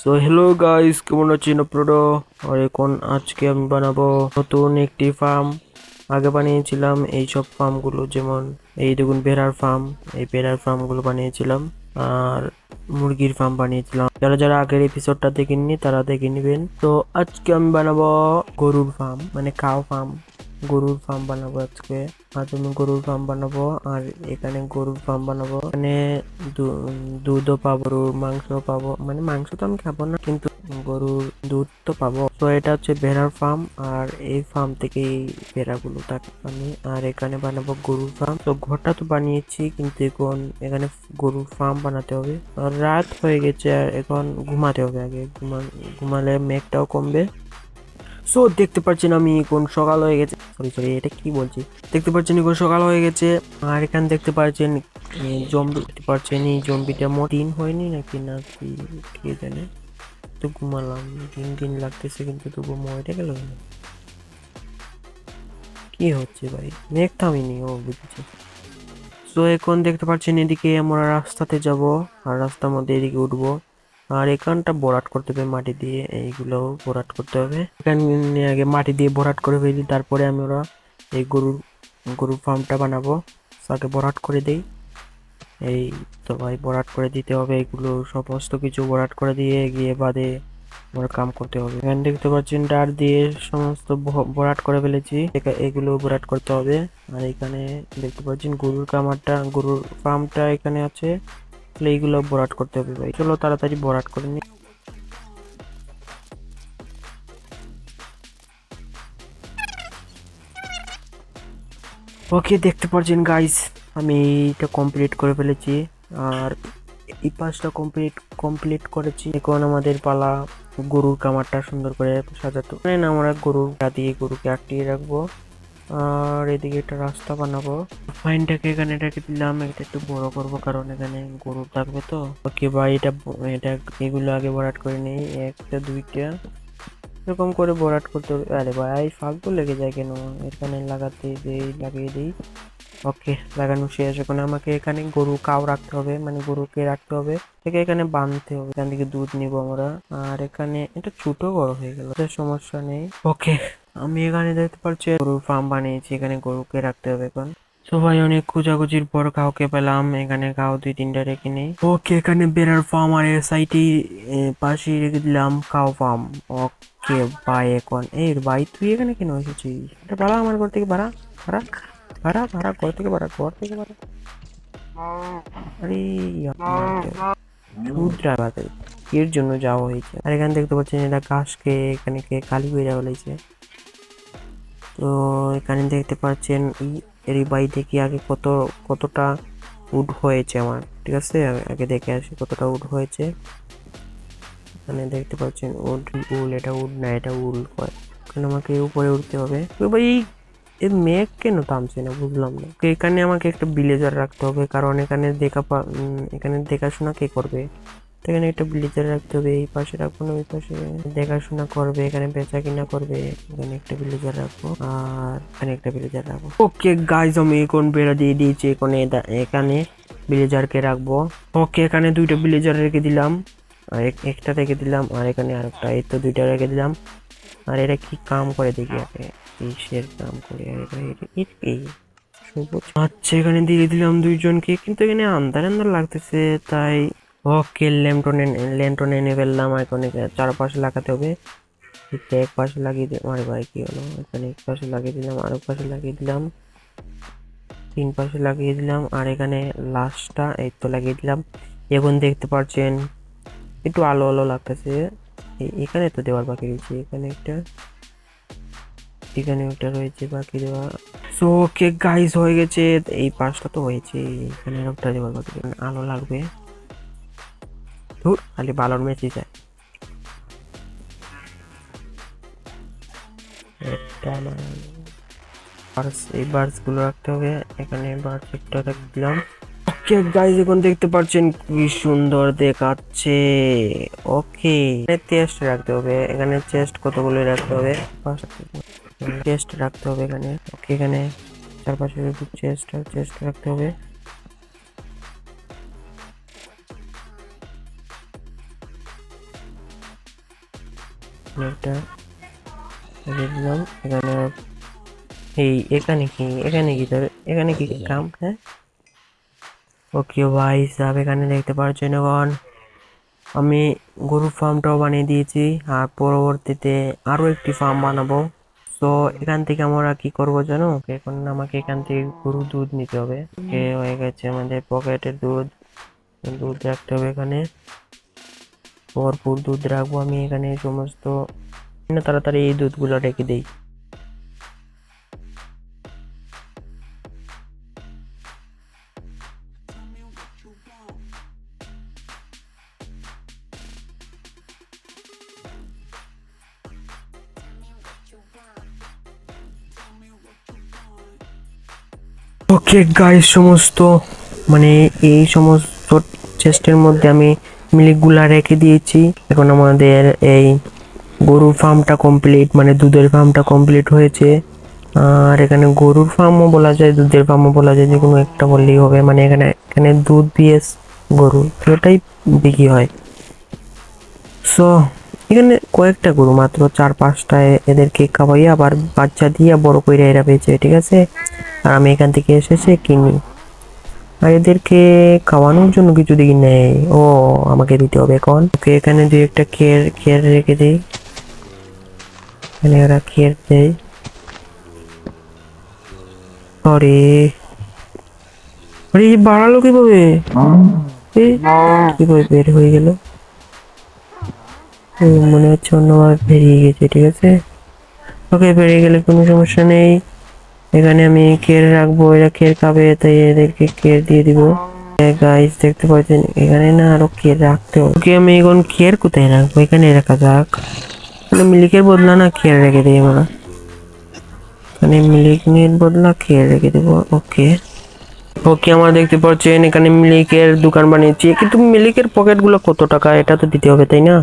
So hello guys কেমন আছেন আপনারা? আর এখন আজকে আমি বানাবো নতুন একটি ফার্ম আগে বানিয়েছিলাম এই সব ফার্মগুলো যেমন এই দেখুন ভেড়ার ফার্ম এই ভেড়ার ফার্মগুলো বানিয়েছিলাম। আর মুরগির ফার্ম বানিয়েছিলাম। যারা যারা আগের এপিসোডটা দেখেননি, তারা দেখে নেবেন। তো, আজকে আমি বানাবো গরুর ফার্ম মানে কাউ ফার্ম গরুর ফার্ম বানাবো আজকে। আজ আমি গরুর ফার্ম বানাবো, আর এখানে গরুর ফার্ম বানাবো। এখানে দুধও পাবো, গরুর মাংস পাবো। মানে মাংস তো আমি খাব না, কিন্তু গরুর দুধ তো পাবো। তো এটা হচ্ছে ভেড়ার ফার্ম আর এই ফার্ম থেকেই ভেড়াগুলো থাকে আমি, আর এখানে বানাবো গরুর ফার্ম তো ঘরটা তো বানিয়েছি, কিন্তু এখন এখানে গরুর ফার্ম বানাতে হবে। আর রাত হয়ে গেছে, আর এখন ঘুমাতে হবে আগে। ঘুমা- ঘুমালে মেঘটাও কমবে। সো দেখতে পাচ্ছেন আমি কোন সকাল হয়ে গেছে। সরি সরি এটা কি বলছি? দেখতে পাচ্ছেন কোন সকাল হয়ে গেছে। আর এখানে দেখতে পাচ্ছেন জম্বি, দেখতে পাচ্ছেন এই জম্বিটা দিন হয়নি নাকি না কি, কে জানে? তো ঘুমালাম, দিন দিন লাগতেছে কিন্তু তবু ময়টা গেল কেন? কি হচ্ছে ভাই? মেঘ থামিনি, ও বুঝেছি। তো এখন দেখতে পাচ্ছেন এদিকে আমরা রাস্তাতে যাব, আর রাস্তার মধ্যে এদিকে উঠবো। আর এখানটা ভরাট করতে হবে মাটি দিয়ে, এইগুলো ভরাট করতে হবে। এখানে আগে মাটি দিয়ে ভরাট করে ফেলি, তারপরে আমরা এই গরুর গরুর ফার্মটা বানাবো। তো আগে ভরাট করে দেই। এই তো ভাই ভরাট করে দিতে হবে এগুলো, সমস্ত কিছু ভরাট করে দিয়ে গিয়ে বাদে আমরা কাম করতে হবে। এখানে দেখতে পাচ্ছেন ডার দিয়ে সমস্ত ভরাট করে ফেলেছি। এগুলো ভরাট করতে হবে। আর এখানে দেখতে পাচ্ছেন, গরুর কামারটা গরুর ফার্মটা এখানে আছে। তাহলে এইগুলো ভরাট করতে হবে ভাই। চলো তাড়াতাড়ি ভরাট করে নি। ওকে, দেখতে পাচ্ছেন গাইস আমি এইটা কমপ্লিট করে ফেলেছি। আর এই পাঁচটা কমপ্লিট কমপ্লিট করেছি। এখন আমাদের পালা গরুর কামারটা সুন্দর করে সাজাতো আমরা গরুর দিয়ে গরুকে আটকিয়ে রাখব। আর এদিকে একটা রাস্তা বানাবো। ফাইনটাকে এখানে রেখে দিলাম। এটা একটু বড় করব, কারণ এখানে গরু থাকবে তো। ওকে ভাই, এটা এটা এগুলো আগে ভরাট করে নিই। একটা, দুইটা। এরকম করে ভরাট করতে হবে। আরে ভাই, ফালতু লেগে যায় কেন? এখানে লাগাতে দেই, লাগিয়ে দিই। ওকে, লাগানো শেষ। এখন আমাকে এখানে গরু কাউ রাখতে হবে। মানে গরুকে রাখতে হবে। থেকে এখানে বাঁধতে হবে। এখান থেকে দুধ নিব আমরা। আর এখানে, এটা ছোট বড় হয়ে গেল। সমস্যা নেই। ওকে আমি এখানে দেখতে পাচ্ছি গরুর ফার্ম বানিয়েছি, এখানে গরুকে রাখতে হবে এখন। সবাই অনেক খোঁজাখুঁজির পর কাউকে পেলাম, এখানে কাউ দুই তিনটা রেখে নেই। ওকে, এখানে বেড়ার ফার্ম আর এর পাশে রেখে দিলাম কাউ ফার্ম ওকে বাই এখন। এই ভাই তুই এখানে কেন এসেছিস? এটা বাড়া আমার ঘর থেকে বাড়া বাড়া বাড়া বাড়া ঘর থেকে বাড়া ঘর থেকে বাড়া এর জন্য যাওয়া হয়েছে। আর এখানে দেখতে পাচ্ছেন, এটা ঘাসকে এখানে কে কালি হয়ে যাওয়া হয়েছে তো এখানে দেখতে পাচ্ছেন এই- বাড়ি থেকে আগে কত, কতটা উড হয়েছে আমার, ঠিক আছে? আগে দেখে আসি কতটা উড হয়েছে। এখানে দেখতে পাচ্ছেন উড, উল, এটা উড না, এটা উল হয় এখানে আমাকে উপরে উঠতে হবে? ভাই, এই মেঘ কেন থামছে না? বুঝলাম না। তো এখানে আমাকে একটা বিলেজার রাখতে হবে, কারণ এখানে দেখা এখানে দেখাশোনা কে করবে? এখানে একটা ভিলেজার রাখতে হবে, এই পাশে রাখব না, ওই পাশে। দেখাশোনা করবে, এখানে বেচা কিনা করবে। এখানে একটা ভিলেজার রাখব, আর এখানে একটা ভিলেজার রাখব। ওকে গাইজ আমি এখন বেড়া দিয়ে দিয়েছি, এখানে এখানে ভিলেজারকে রাখব। ওকে, এখানে দুইটা ভিলেজার রেখে দিলাম, আর একটা রেখে দিলাম, আর এখানে আরেকটা, এই তো দুইটা রেখে দিলাম। আর এরা কি কাম করে দেখি আগে, কিসের কাম করে আচ্ছা এখানে দিয়ে দিলাম দুইজনকে, কিন্তু এখানে আন্দার আন্দার লাগতেছে, তাই ওকে, ল্যাম্পটন ল্যাম্পটন এনে ফেললাম, এখন চারপাশে লাগাতে হবে। এক পাশে লাগিয়ে দিলাম আরে ভাই, কি হলো? এখানে এক পাশে লাগিয়ে দিলাম, আর এক পাশে লাগিয়ে দিলাম। তিন পাশে লাগিয়ে দিলাম, আর এখানে লাস্টটা এই তো লাগিয়ে দিলাম। এখন দেখতে পাচ্ছেন, একটু আলো আলো লাগতেছে। এখানে তো দেওয়ার বাকি রয়েছে, এখানে একটা এখানে একটা রয়েছে বাকি দেওয়া। সো ওকে গাইস হয়ে গেছে, এই পাশটা তো হয়েছে এখানে একটা দেওয়ার বাকি আলো লাগবে। ধুর খালি বালর মেসি যায় এই রাখতে হবে। এখানে দেখতে কি সুন্দর দেখাচ্ছে। ওকে চেস্ট রাখতে হবে। এখানে চেস্ট কতগুলো রাখতে হবে? চেস্ট রাখতে হবে এখানে। ওকে, এখানে চারপাশে চেস্ট চেস্ট রাখতে হবে। এখানে একটা দিলাম এখানে এই, এখানে কি এখানে কি তোর, এখানে কি কাম হ্যাঁ? ওকে ভাই সাহেব এখানে দেখতে পাচ্ছেন এখন আমি গরুর ফার্মটাও বানিয়ে দিয়েছি, আর পরবর্তীতে আরও একটি ফার্ম বানাবো। তো এখান থেকে আমরা কি করব জানো? এখন আমাকে এখান থেকে গরুর দুধ নিতে হবে। হয়ে গেছে আমাদের পকেটের দুধ। দুধ রাখতে হবে এখানে। ভরপুর দুধ রাখব আমি এখানে সমস্ত তাড়াতাড়ি এই দুধগুলো রেখে দিই। ওকে গাইস সমস্ত মানে এই সমস্ত চেস্টের মধ্যে আমি মিল্কগুলা রেখে দিয়েছি। এখন আমাদের এই গরুর ফার্মটা কমপ্লিট মানে দুধের ফার্মটা কমপ্লিট হয়েছে। আর এখানে গরুর ফার্মও বলা যায়, দুধের ফার্মও বলা যায়, যে কোনো একটা বললেই হবে। মানে এখানে এখানে দুধ বিএস গরু দুটোটাই বিক্রি হয়। সো এখানে কয়েকটা গরু, মাত্র চার পাঁচটা এ- এদেরকে খাওয়াই, আবার বাচ্চা দিয়ে বড় করে এরা বেঁচে, ঠিক আছে? আর আমি এখান থেকে এসেছে কিনি। এদেরকে খাওয়ানোর জন্য কিছু দিকে নেই। ও, আমাকে দিতে হবে এখন। ওকে এখানে দুই একটা খের খের রেখে দিই। এখানে ওরা খের দেয়। আরে আরে বাড়ালো কীভাবে? কীভাবে বের হয়ে গেল? মনে হচ্ছে অন্যভাবে বেরিয়ে গেছে, ঠিক আছে? ওকে বেরিয়ে গেলে কোনো সমস্যা নেই। এখানে আমি কের রাখব, এরা কের খাবে, তাই এদেরকে কের দিয়ে দিব। গাইস দেখতে পাচ্ছেন, এখানে না আরও কের রাখতে হবে। ওকে, আমি এখন কের কোথায় রাখব? এখানে রাখা যাক। মানে মিলিকের বদলা না কের রেখে দিই আমরা। এখানে মিলিকের বদলা কের রেখে দেবো, ওকে। ওকে, আমরা দেখতে পাচ্ছেন, এখানে মিলিকের দোকান বানিয়েছি। কিন্তু মিলিকের পকেটগুলো কত টাকা? এটা তো দিতে হবে, তাই না?